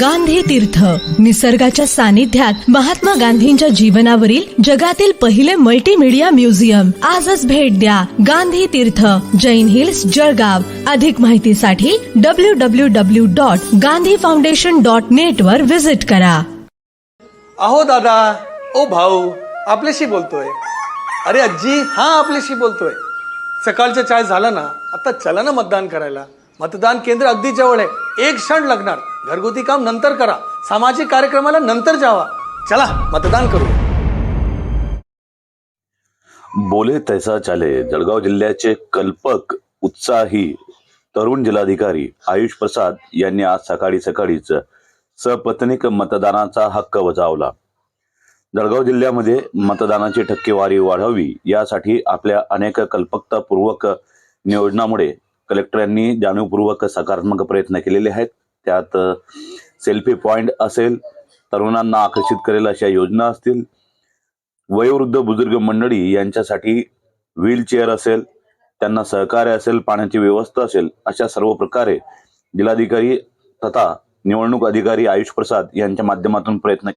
गांधी तीर्थ. निसर्गाच्या सानिध्यात महात्मा गांधींच्या जीवनावरील जगातील पहिले मल्टीमीडिया म्युझियम आजच भेट द्या गांधी तीर्थ. जैन हिल्स जळगाव. अधिक माहितीसाठी W W W dot Gandhi foundation dot net वर व्हिजिट करा. अहो दादा. ओ भाऊ. आपल्याशी बोलतोय. अरे आजी. हा आपल्याशी बोलतोय. सकाळचा चाय झाला ना. आता चला ना मतदान करायला. मतदान केंद्र अगदी जवळ आहे. एक क्षण लागणार. घरगुती काम नंतर करा. सामाजिक कार्यक्रमाला नंतर जावा. चला मतदान करू. बोले तैसा चाले जळगाव जिल्ह्याचे कल्पक उत्साही तरुण जिल्हाधिकारी आयुष प्रसाद यांनी आज सकाळी सकाळीच सपत्निक मतदानाचा हक्क बजावला. जळगाव जिल्ह्यामध्ये मतदानाची टक्केवारी वाढावी यासाठी आपल्या अनेक कल्पकतापूर्वक नियोजनामुळे कलेक्टरांनी जाणीवपूर्वक सकारात्मक प्रयत्न केलेले आहेत. त्यात सेल्फी पॉइंट असेल तरुणांना आकर्षित करेल अशा योजना असतील. वयोवृद्ध बुजुर्ग मंडळी यांच्यासाठी व्हीलचेअर असेल त्यांना सहकार्य असेल पाण्याची व्यवस्था असेल अशा सर्व प्रकारे जिल्हाधिकारी तथा निवडणूक अधिकारी आयुष प्रसाद यांच्या माध्यमातून प्रयत्न